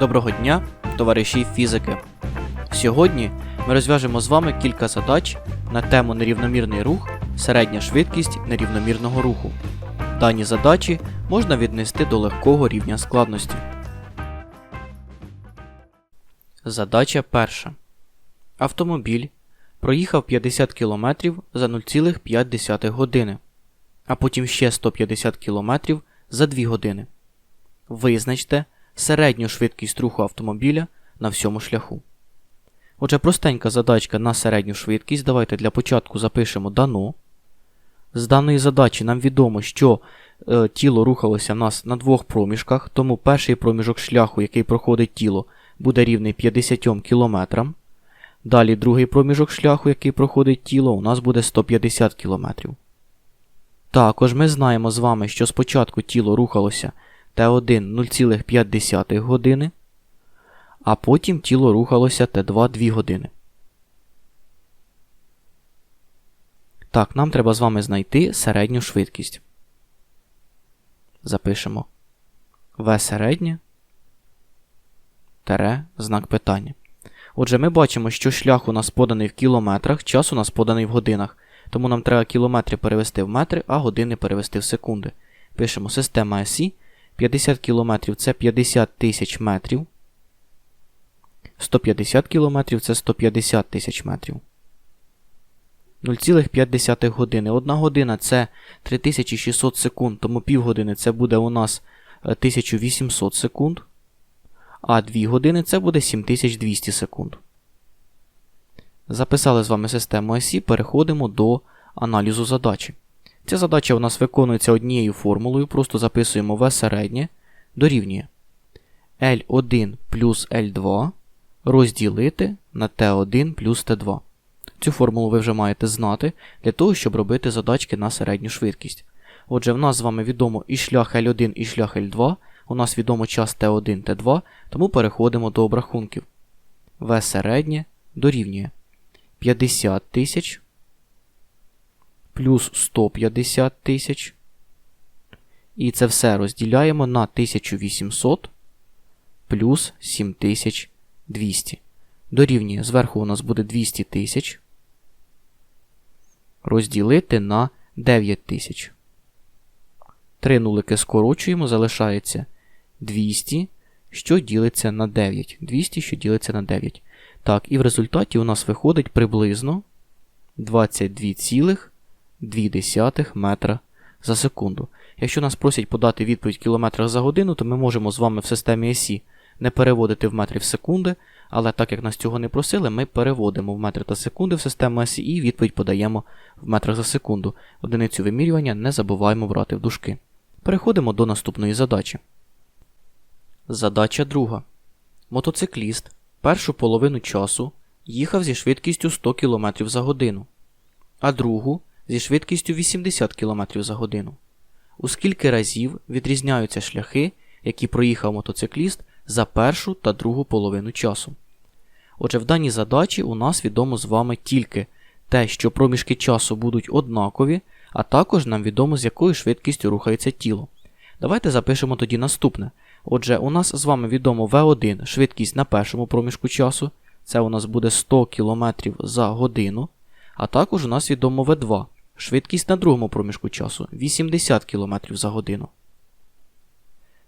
Доброго дня, товариші фізики! Сьогодні ми розв'яжемо з вами кілька задач на тему нерівномірний рух, середня швидкість нерівномірного руху. Дані задачі можна віднести до легкого рівня складності. Задача перша. Автомобіль проїхав 50 км за 0,5 години, а потім ще 150 км за 2 години. Визначте середню швидкість руху автомобіля на всьому шляху. Отже, простенька задачка на середню швидкість. Давайте для початку запишемо дано. З даної задачі нам відомо, що е, тіло рухалося в нас на двох проміжках, тому перший проміжок шляху, який проходить тіло, буде рівний 50 км. Далі другий проміжок шляху, який проходить тіло, у нас буде 150 км. Також ми знаємо з вами, що спочатку тіло рухалося Т1 0,5 години, а потім тіло рухалося Т2 2 години. Так, нам треба з вами знайти середню швидкість. Запишемо В середнє тере знак питання. Отже, ми бачимо, що шлях у нас поданий в кілометрах, час у нас поданий в годинах. Тому нам треба кілометри перевести в метри, а години перевести в секунди. Пишемо система СІ. 50 км це 50 тисяч метрів. 150 км це 150 тисяч метрів. 0,5 години. Одна година це 3600 секунд, тому півгодини це буде у нас 1800 секунд. А 2 години це буде 7200 секунд. Записали з вами систему осі, переходимо до аналізу задачі. Ця задача у нас виконується однією формулою, просто записуємо В середнє дорівнює L1 плюс L2 розділити на T1 плюс T2. Цю формулу ви вже маєте знати для того, щоб робити задачки на середню швидкість. Отже, в нас з вами відомо і шлях L1, і шлях L2. У нас відомо час T1, T2, тому переходимо до обрахунків. В середнє дорівнює 50 тисяч плюс 150 тисяч. І це все розділяємо на 1800 плюс 7200. Дорівнює, зверху у нас буде 200 тисяч. Розділити на 9 тисяч. Три нулики скорочуємо, залишається 200, що ділиться на 9. 200, що ділиться на 9. Так, і в результаті у нас виходить приблизно 22,2 метра за секунду. Якщо нас просять подати відповідь в кілометрах за годину, то ми можемо з вами в системі СІ не переводити в метри в секунди, але так як нас цього не просили, ми переводимо в метри та секунди в систему СІ і відповідь подаємо в метрах за секунду. Одиницю вимірювання не забуваємо брати в дужки. Переходимо до наступної задачі. Задача друга. Мотоцикліст першу половину часу їхав зі швидкістю 100 км за годину, а другу зі швидкістю 80 км за годину. У скільки разів відрізняються шляхи, які проїхав мотоцикліст за першу та другу половину часу. Отже, в даній задачі у нас відомо з вами тільки те, що проміжки часу будуть однакові, а також нам відомо, з якою швидкістю рухається тіло. Давайте запишемо тоді наступне. Отже, у нас з вами відомо V1 швидкість на першому проміжку часу, це у нас буде 100 км за годину, а також у нас відомо V2 швидкість на другому проміжку часу 80 км за годину.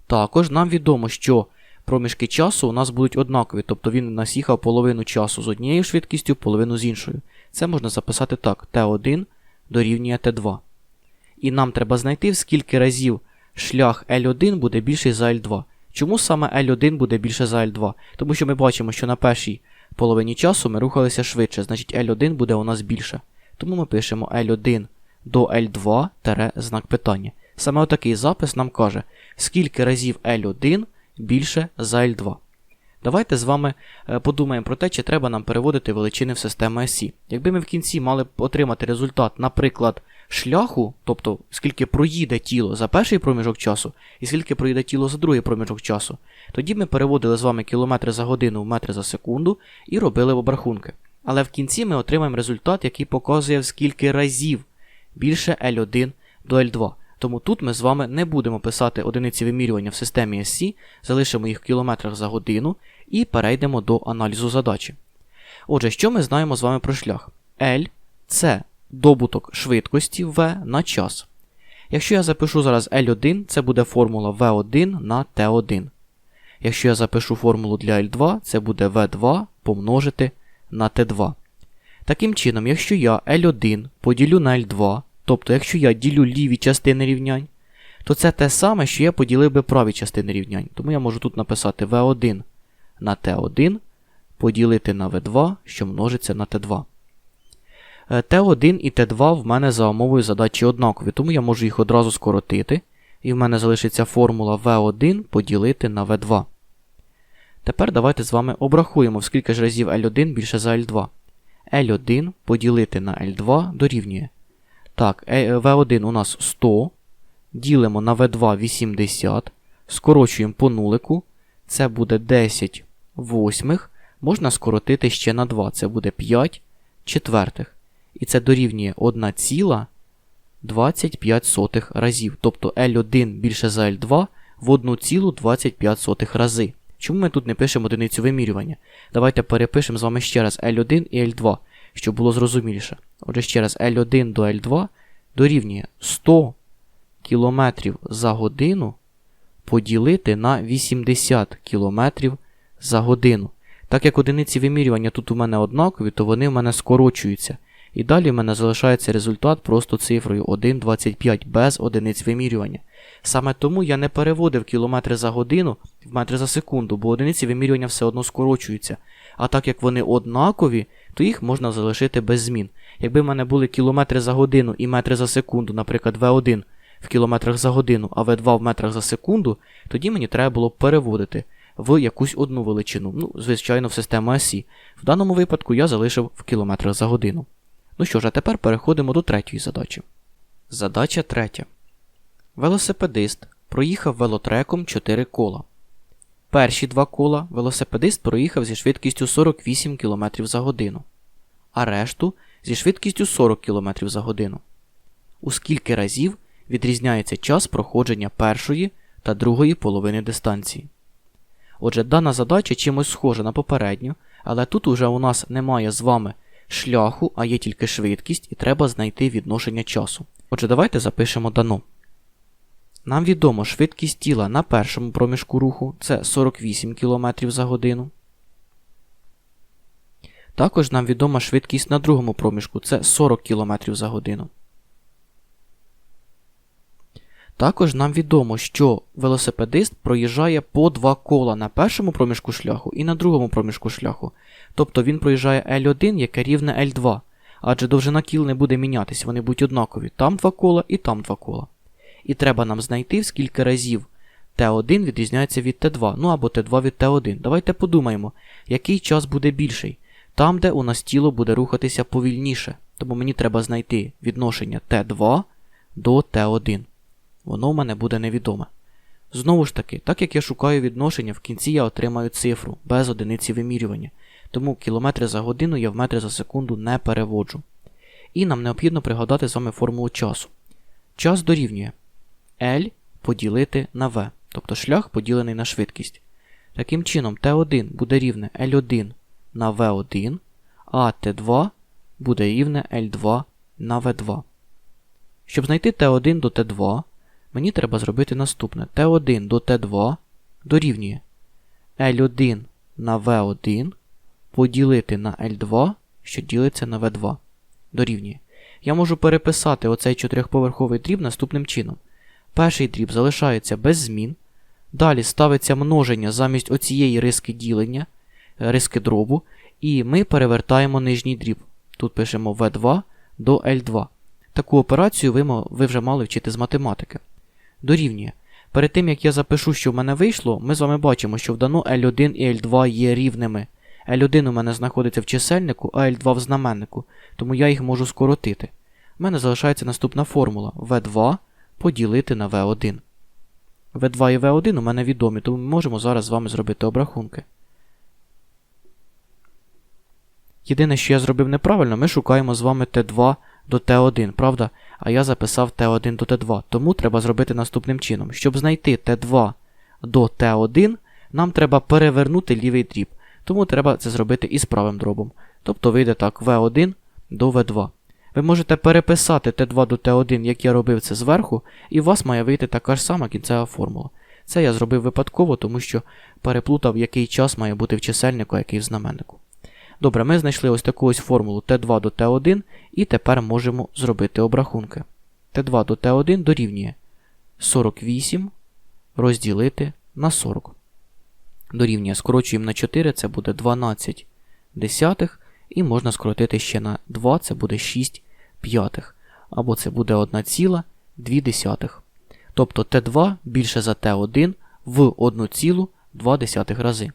Також нам відомо, що проміжки часу у нас будуть однакові, тобто він у нас їхав половину часу з однією швидкістю, половину з іншою. Це можна записати так: Т1 дорівнює Т2. І нам треба знайти, в скільки разів шлях L1 буде більший за L2. Чому саме L1 буде більше за L2? Тому що ми бачимо, що на першій половині часу ми рухалися швидше, значить L1 буде у нас більше. Тому ми пишемо L1 до L2 тере знак питання. Саме отакий запис нам каже, скільки разів L1 більше за L2. Давайте з вами подумаємо про те, чи треба нам переводити величини в систему SI. Якби ми в кінці мали отримати результат, наприклад, шляху, тобто скільки проїде тіло за перший проміжок часу, і скільки проїде тіло за другий проміжок часу, тоді ми переводили з вами кілометри за годину в метри за секунду і робили обрахунки. Але в кінці ми отримаємо результат, який показує в скільки разів більше L1 до L2. Тому тут ми з вами не будемо писати одиниці вимірювання в системі SC, залишимо їх в кілометрах за годину і перейдемо до аналізу задачі. Отже, що ми знаємо з вами про шлях? L це добуток швидкості V на час. Якщо я запишу зараз L1, це буде формула V1 на T1. Якщо я запишу формулу для L2, це буде V2 помножити на T2. Таким чином, якщо я L1 поділю на L2, тобто якщо я ділю ліві частини рівнянь, то це те саме, що я поділив би праві частини рівнянь. Тому я можу тут написати V1 на T1 поділити на V2, що множиться на T2. Т1 і Т2 в мене за умовою задачі однакові, тому я можу їх одразу скоротити, і в мене залишиться формула V1 поділити на V2. Тепер давайте з вами обрахуємо, скільки ж разів L1 більше за L2. L1 поділити на L2 дорівнює. Так, V1 у нас 100. Ділимо на V2 80. Скорочуємо по нулику. Це буде 10 восьмих. Можна скоротити ще на 2. Це буде 5 четвертих. І це дорівнює 1,25 разів. Тобто L1 більше за L2 в 1,25 рази. Чому ми тут не пишемо одиницю вимірювання? Давайте перепишемо з вами ще раз L1 і L2, щоб було зрозуміліше. Отже, ще раз L1 до L2 дорівнює 100 км за годину поділити на 80 км за годину. Так як одиниці вимірювання тут у мене однакові, то вони в мене скорочуються. І далі в мене залишається результат просто цифрою 1,25 без одиниць вимірювання. Саме тому я не переводив кілометри за годину в метри за секунду, бо одиниці вимірювання все одно скорочуються. А так як вони однакові, то їх можна залишити без змін. Якби в мене були кілометри за годину і метри за секунду, наприклад, V1 в кілометрах за годину, а V2 в метрах за секунду, тоді мені треба було переводити в якусь одну величину, ну, звичайно, в систему осі. В даному випадку я залишив в кілометрах за годину. Ну що ж, а тепер переходимо до третьої задачі. Задача третя. Велосипедист проїхав велотреком 4 кола. Перші два кола велосипедист проїхав зі швидкістю 48 км за годину, а решту зі швидкістю 40 км за годину. У скільки разів відрізняється час проходження першої та другої половини дистанції. Отже, дана задача чимось схожа на попередню, але тут уже у нас немає з вами шляху, а є тільки швидкість, і треба знайти відношення часу. Отже, давайте запишемо дано. Нам відомо швидкість тіла на першому проміжку руху це 48 км за годину. Також нам відома швидкість на другому проміжку це 40 км за годину. Також нам відомо, що велосипедист проїжджає по два кола на першому проміжку шляху і на другому проміжку шляху. Тобто він проїжджає L1, яке рівне L2, адже довжина кіл не буде мінятися, вони будуть однакові. Там два кола і там два кола. І треба нам знайти, скільки разів Т1 відрізняється від Т2, ну або Т2 від Т1. Давайте подумаємо, який час буде більший. Там, де у нас тіло буде рухатися повільніше. Тому мені треба знайти відношення Т2 до Т1 воно в мене буде невідоме. Знову ж таки, так як я шукаю відношення, в кінці я отримаю цифру без одиниці вимірювання, тому кілометри за годину я в метри за секунду не переводжу. І нам необхідно пригадати з вами формулу часу. Час дорівнює L поділити на V, тобто шлях поділений на швидкість. Таким чином, T1 буде рівне L1 на V1, а T2 буде рівне L2 на V2. Щоб знайти T1 до T2, мені треба зробити наступне. Т1 до Т2 дорівнює L1 на V1 поділити на L2, що ділиться на V2. Дорівнює. Я можу переписати оцей чотирьохповерховий дріб наступним чином. Перший дріб залишається без змін. Далі ставиться множення замість оцієї риски ділення, е, риски дробу, і ми перевертаємо нижній дріб. Тут пишемо V2 до L2. Таку операцію ви, ви вже мали вчити з математики дорівнює. Перед тим як я запишу, що в мене вийшло, ми з вами бачимо, що в дано L1 і L2 є рівними. L1 у мене знаходиться в чисельнику, а L2 в знаменнику, тому я їх можу скоротити. У мене залишається наступна формула V2 поділити на V1. V2 і V1 у мене відомі, тому ми можемо зараз з вами зробити обрахунки. Єдине, що я зробив неправильно, ми шукаємо з вами Т2 до Т1, правда? А я записав Т1 до Т2. Тому треба зробити наступним чином. Щоб знайти Т2 до Т1, нам треба перевернути лівий дріб. Тому треба це зробити із правим дробом. Тобто вийде так В1 до В2. Ви можете переписати Т2 до Т1, як я робив це зверху, і у вас має вийти така ж сама кінцева формула. Це я зробив випадково, тому що переплутав, який час має бути в чисельнику, а який в знаменнику. Добре, ми знайшли ось таку ось формулу Т2 до Т1, і тепер можемо зробити обрахунки. Т2 до Т1 дорівнює 48 розділити на 40. Дорівнює скорочуємо на 4, це буде 12 десятих, і можна скоротити ще на 2, це буде 6 п'ятих. Або це буде 1,2. Тобто Т2 більше за Т1 в 1,2 рази.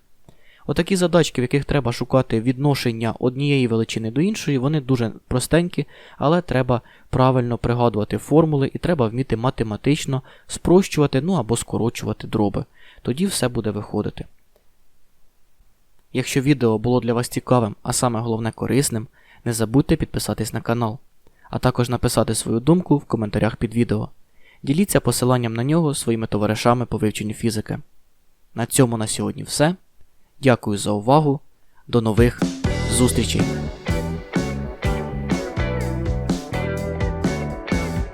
Отакі задачки, в яких треба шукати відношення однієї величини до іншої, вони дуже простенькі, але треба правильно пригадувати формули і треба вміти математично спрощувати ну або скорочувати дроби. Тоді все буде виходити. Якщо відео було для вас цікавим, а саме головне корисним, не забудьте підписатись на канал, а також написати свою думку в коментарях під відео. Діліться посиланням на нього своїми товаришами по вивченню фізики. На цьому на сьогодні все. Дякую за увагу. До нових зустрічей!